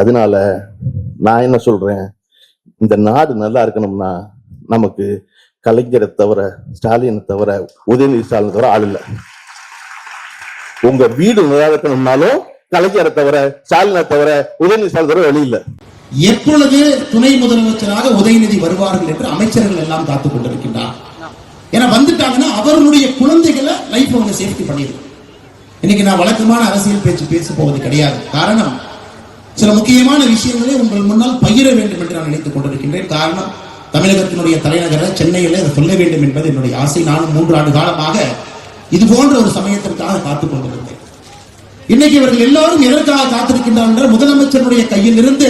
அதனால நான் என்ன சொல்றேன்? இந்த நாடு நல்லா இருக்கணும்னா நமக்கு கலைஞரை தவிர ஸ்டாலினை தவிர உதயநிதி ஸ்டாலினை தவிர ஆள் இல்லை. உங்க வீடு நல்லா இருக்கணும்னாலும் கலைஞரை தவிர ஸ்டாலினை தவிர உதயநிதி ஸ்டாலின் தவிர வழி இல்லை. எப்பொழுது துணை முதலமைச்சராக உதயநிதி வருவார்கள் என்று அமைச்சர்கள் எல்லாம் காத்துக் கொண்டிருக்கின்றார். ஏன்னா வந்துட்டாங்கன்னா அவர்களுடைய குழந்தைகளை லைஃப் அவங்க சேஃப்டி பண்ணிடும் இன்னைக்கு நான் வழக்கமான அரசியல் பேச்சு பேச போவது கிடையாது. காரணம் சில முக்கியமான விஷயங்களை உங்கள் முன்னால் பகிர வேண்டும் என்று நான் நினைத்துக் கொண்டிருக்கின்றேன். காரணம் தமிழகத்தினுடைய தலைநகர சென்னையில் அதை சொல்ல வேண்டும் என்பது என்னுடைய ஆசை. நானும் மூன்று ஆண்டு காலமாக இது போன்ற ஒரு சமயத்திற்காக காத்துக் கொண்டிருந்தேன். இன்னைக்கு இவர்கள் எல்லாரும் எதற்காக காத்திருக்கின்றார்கள் முதலமைச்சருடைய கையில் இருந்து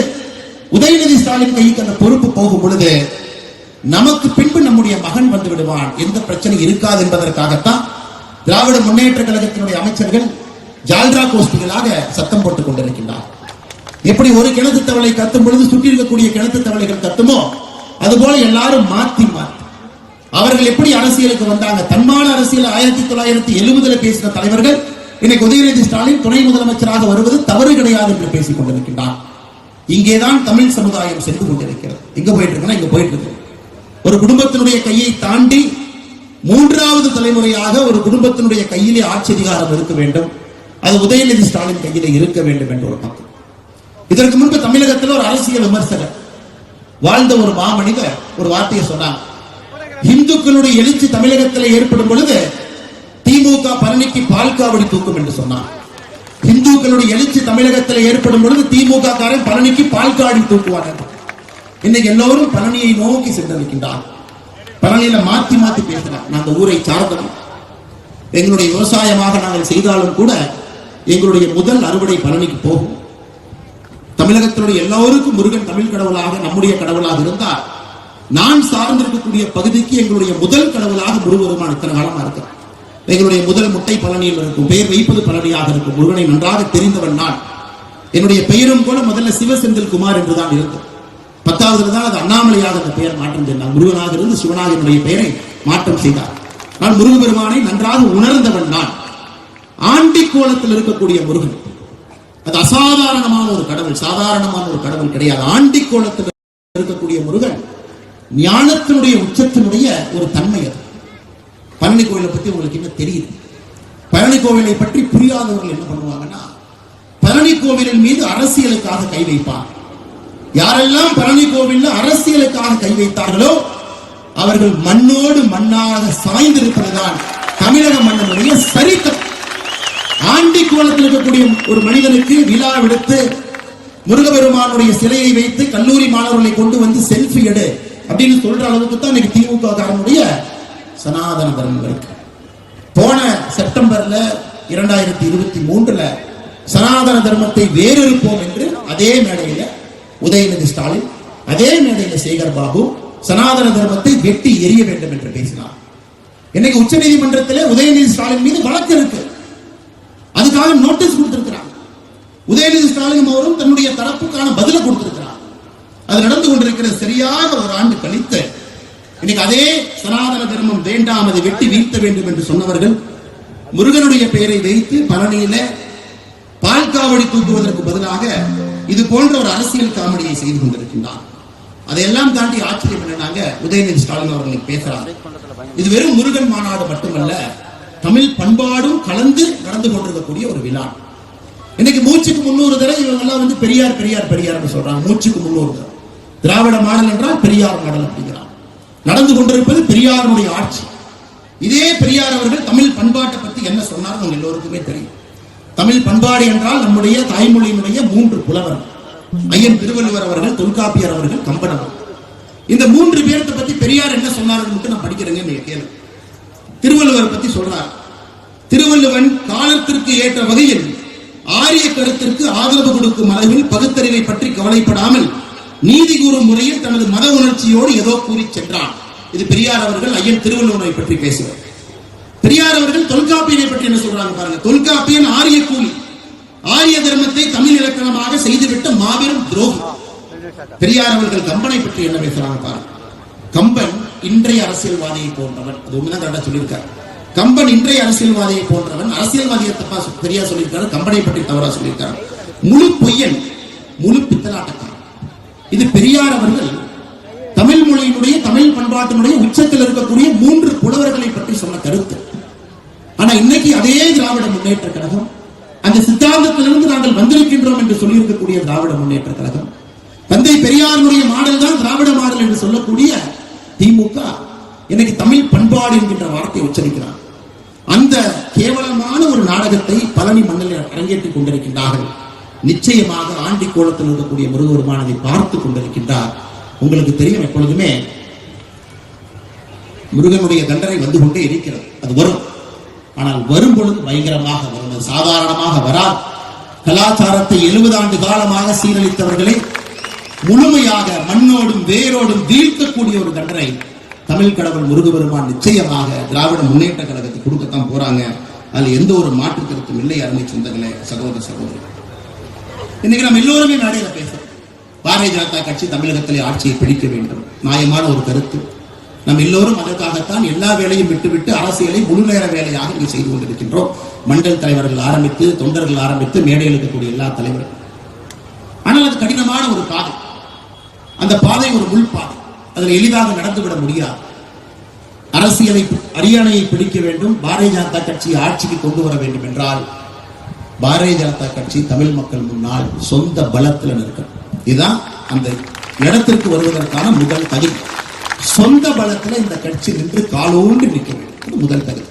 உதயநிதி ஸ்டாலின் கைக்கு அந்த பொறுப்பு போகும் பொழுது நமக்கு பின்பு நம்முடைய மகன் வந்து விடுவான். எந்த பிரச்சனை இருக்காது என்பதற்காகத்தான் திராவிட முன்னேற்ற கழகத்தினுடைய அமைச்சர்கள் ஜால்ரா கோஷ்டிகளாக சத்தம் போட்டுக் கொண்டிருக்கின்றார் எப்படி ஒரு கிணத்து தவளை கத்தும் பொழுது சுற்றி இருக்கக்கூடிய கிணத்து தவளைகள் கத்துமோ? அதுபோல எல்லாரும் மாத்தி மாத்தி. அவர்கள் எப்படி அரசியலுக்கு வந்தாங்க? தன்மான அரசியல் ஆயிரத்தி தொள்ளாயிரத்தி எழுபதுல பேசின தலைவர்கள் இன்னைக்கு உதயநிதி ஸ்டாலின் துணை முதலமைச்சராக வருவது தவறு கிடையாது என்று பேசிக் கொண்டிருக்கின்றார். இங்கேதான் தமிழ் சமுதாயம் சென்று கொண்டிருக்கிறது. எங்க போயிட்டு இருக்குன்னா இங்க போயிட்டு இருக்கு ஒரு குடும்பத்தினுடைய கையை தாண்டி மூன்றாவது தலைமுறையாக ஒரு குடும்பத்தினுடைய கையிலே ஆட்சி அதிகாரம் இருக்க வேண்டும். அது உதயநிதி ஸ்டாலின் கையிலே இருக்க வேண்டும் என்ற ஒரு பக்கம். இதற்கு முன்பு தமிழகத்தில் ஒரு அரசியல் விமர்சகர் வாழ்ந்த ஒரு மாமனிதர் ஒரு வார்த்தையை சொன்னாங்க இந்துக்களுடைய எழுச்சி தமிழகத்தில் ஏற்படும் பொழுது திமுக பழனிக்கு பால் காவடி தூக்கும் என்று சொன்னார். இந்துக்களுடைய எழுச்சி தமிழகத்தில் ஏற்படும் பொழுது திமுக காரன் பழனிக்கு பால் காவடி இன்னைக்கு எல்லோரும் பழனியை நோக்கி சென்றிருக்கின்றார். பழனியில மாத்தி மாத்தி பேசுறாங்க நான் அந்த ஊரை சார்ந்தோம் எங்களுடைய விவசாயமாக நாங்கள் செய்தாலும் கூட எங்களுடைய முதல் அறுவடை பழனிக்கு போகும். தமிழகத்தினுடைய எல்லோருக்கும் முருகன் தமிழ் கடவுளாக நம்முடைய கடவுளாக இருந்தால் நான் சார்ந்திருக்கக்கூடிய பகுதிக்கு எங்களுடைய முதல் கடவுளாக முருகருமான இத்தனை காலமா இருக்கிறார். எங்களுடைய முதல் முட்டை பழனியில் இருக்கும் பெயர் வைப்பது பழனியாக இருக்கும் முருகனை நன்றாக தெரிந்தவன் நான். என்னுடைய பெயரும் கூட முதல்ல சிவசெந்தில் குமார் என்றுதான் இருந்தது பத்தாவது தான் அது அண்ணாமலையாக அந்த பெயர் மாற்றம் செய்தார். முருகனாக இருந்து சிவனாக என்னுடைய பெயரை மாற்றம் செய்தார். நான் முருகபெருமானை நன்றாக உணர்ந்தவன் நான். ஆண்டி கோலத்தில் இருக்கக்கூடிய முருகன். அது அசாதாரணமான ஒரு கடவுள் சாதாரணமான ஒரு கடவுள் கிடையாது. ஆண்டி கோலத்தில் இருக்கக்கூடிய முருகன் ஞானத்தினுடைய உச்சத்தினுடைய ஒரு தன்மை அது. பழனி கோயிலை பத்தி உங்களுக்கு என்ன தெரியுது. பழனி கோவிலை பற்றி புரியாதவர்கள் என்ன பண்ணுவாங்கன்னா பழனி கோவிலின் மீது அரசியலுக்காக கை வைப்பார். யாரெல்லாம் பழனி கோவில்ல அரசியலுக்காக கை வைத்தார்களோ அவர்கள் மண்ணோடு மண்ணாக சாய்ந்திருப்பதுதான் தமிழக மன்னனுடைய சரித்திரம் ஆண்டி கோலத்தில் இருக்கக்கூடிய ஒரு மனிதனுக்கு விழா விடுத்து முருகபெருமானுடைய சிலையை வைத்து கல்லூரி மாணவர்களை கொண்டு வந்து செல்ஃபி எடு அப்படின்னு சொல்ற அளவுக்கு தான் இன்னைக்கு திமுக காரனுடைய சனாதன தர்மம் இருக்கு. போன செப்டம்பர்ல இரண்டாயிரத்தி இருபத்தி மூன்றுல சனாதன தர்மத்தை வேறறுப்போம் என்று அதே மேடையில உதயநிதி ஸ்டாலின் அதே மேடையில சேகர் பாபு சனாதன தர்மத்தை வெட்டி எரிய வேண்டும் என்று பேசினார். இன்னைக்கு உச்ச நீதிமன்றத்தில் உதயநிதி ஸ்டாலின் மீது வழக்கு இருக்கு. அதுக்காக நோட்டீஸ் கொடுத்திருக்கிறாங்க உதயநிதி ஸ்டாலின் அவரும் தன்னுடைய தரப்புக்கான பதிலை கொடுத்திருக்கிறார். அது நடந்து கொண்டிருக்கிற சரியாக ஒரு ஆண்டு கழித்து இன்னைக்கு அதே சனாதன தர்மம் வேண்டாம் அதை வெட்டி வீழ்த்த வேண்டும் என்று சொன்னவர்கள் முருகனுடைய பெயரை வைத்து பழனியில பால் காவடி தூக்குவதற்கு பதிலாக இது போன்ற ஒரு அரசியல் காமெடியை செய்து கொண்டிருக்கின்றார். அதையெல்லாம் தாண்டி ஆச்சரியம் என்னன்னாங்க உதயநிதி ஸ்டாலின் அவர்கள் பேசுறாரு இது வெறும் முருகன் மாநாடு மட்டுமல்ல தமிழ் பண்பாடும் கலந்து நடந்து கொண்டிருக்கக்கூடிய ஒரு விழா. இன்னைக்கு மூச்சுக்கு முன்னூறு தடவை இவங்க எல்லாம் வந்து பெரியார் பெரியார் பெரியார்னு சொல்றாங்க. மூச்சுக்கு முன்னூறு தடவை. திராவிட மாடல் என்றால் பெரியார் மாடல் அப்படிங்கிறார் நடந்து கொண்டிருப்பது பெரியாருடைய ஆட்சி. இதே பெரியார் அவர்கள் தமிழ் பண்பாட்டை பத்தி என்ன சொன்னார் உங்க எல்லோருக்குமே தெரியும். தமிழ் பண்பாடு என்றால் நம்முடைய தாய்மொழியினுடைய மூன்று புலவர். ஐயன் திருவள்ளுவர் அவர்கள் தொல்காப்பியர் அவர்கள் கம்பன் இந்த மூன்று பேரத்தை பத்தி பெரியார் என்ன சொன்னார்கள் மட்டும் நான் படிக்கிறேங்க நீங்க கேளு திருவள்ளுவர் பத்தி சொல்றார். திருவள்ளுவன் காலத்திற்கு ஏற்ற வகையில் ஆரிய கருத்திற்கு ஆதரவு கொடுக்கும் அளவில் பகுத்தறிவை பற்றி கவலைப்படாமல் நீதி கூறும் முறையில் தனது மத உணர்ச்சியோடு ஏதோ கூறி சென்றான் இது பெரியார் அவர்கள் ஐயன் திருவள்ளுவரை பற்றி பேசுவார். பெரியார் அவர்கள் தொல்காப்பியனை பற்றி என்ன சொல்றாங்க பாருங்க. தொல்காப்பியன் ஆரிய கூலி. ஆரிய தர்மத்தை தமிழ் இலக்கணமாக செய்துவிட்ட மாபெரும் துரோகம் பெரியார் அவர்கள் கம்பனை பற்றி என்ன பேசுறாங்க பாருங்க. கம்பன் இன்றைய அரசியல்வாதியை போன்றவன். அது ஒண்ணுதான் கரெக்டா சொல்லியிருக்காரு. கம்பன் இன்றைய அரசியல்வாதியை போன்றவன் அரசியல்வாதியை தப்பா பெரியா சொல்லியிருக்காரு கம்பனை பற்றி தவறா சொல்லியிருக்காரு. முழு பொய்யன் முழு பித்தலாட்டக்காரன். இது பெரியார் அவர்கள் தமிழ் மொழியினுடைய தமிழ் பண்பாட்டினுடைய உச்சத்தில் இருக்கக்கூடிய மூன்று புலவர்களை பற்றி சொன்ன கருத்து. ஆனா இன்னைக்கு அதே திராவிட முன்னேற்ற கழகம் அந்த சித்தாந்தத்திலிருந்து நாங்கள் வந்திருக்கின்றோம் என்று சொல்லியிருக்கக்கூடிய திராவிட முன்னேற்ற கழகம் தந்தை பெரியாருடைய மாடல் தான் திராவிட மாடல் என்று சொல்லக்கூடிய இன்னைக்கு தமிழ் பண்பாடு என்கின்ற வார்த்தையை உச்சரிக்கிறார். அந்த கேவலமான ஒரு நாடகத்தை பழனி மண்ணில் அரங்கேற்றிக் கொண்டிருக்கின்றார்கள். நிச்சயமாக ஆண்டி கோலத்தில் இருக்கக்கூடிய முருகருமான் அதை பார்த்துக் கொண்டிருக்கின்றார். உங்களுக்கு தெரியும் எப்பொழுதுமே முருகனுடைய தண்டனை வந்து கொண்டே இருக்கிறது. அது வரும். ஆனால் வரும் பொழுது பயங்கரமாக வரும். அது சாதாரணமாக வராது. கலாச்சாரத்தை எழுபது ஆண்டு காலமாக சீரழித்தவர்களை முழுமையாக மண்ணோடும் வேரோடும் வீழ்க்கக்கூடிய ஒரு தண்டனை தமிழ் கடவுள் முருகபெருமான் நிச்சயமாக திராவிட முன்னேற்ற கழகத்தை கொடுக்கத்தான் போறாங்க. அதுல எந்த ஒரு மாற்று கருத்தும் இல்லை அருமை சொந்தங்களே சகோதர சகோதரி. இன்னைக்கு நம்ம எல்லோருமே மேடையில பேசுறோம். பாரதிய ஜனதா கட்சி தமிழகத்திலே ஆட்சியை பிடிக்க வேண்டும். நியாயமான ஒரு கருத்து. நம்ம எல்லோரும் அதற்காகத்தான் எல்லா வேலையும் விட்டுவிட்டு அரசியலை முழு நேர வேலையாக இங்கே செய்து கொண்டிருக்கின்றோம். மண்டல் தலைவர்கள் ஆரம்பித்து தொண்டர்கள் ஆரம்பித்து மேடையில் இருக்கக்கூடிய எல்லா தலைவர்கள். ஆனால் அது கடினமான ஒரு பாதை. அந்த பாதை ஒரு முள் பாதை. அதில் எளிதாக நடந்துவிட முடியாது. அரசியலை அரியணையை பிடிக்க வேண்டும். பாரதிய ஜனதா கட்சி ஆட்சிக்கு கொண்டு வர வேண்டும் என்றால் பாரதிய ஜனதா கட்சி தமிழ் மக்கள் முன்னால் சொந்த பலத்தில் நிற்கும் இதுதான் அந்த இடத்திற்கு வருவதற்கான முதல் தகுதி சொந்த பலத்தில் இந்த கட்சி நின்று காலோண்டு நிற்க வேண்டும். முதல் தகுதி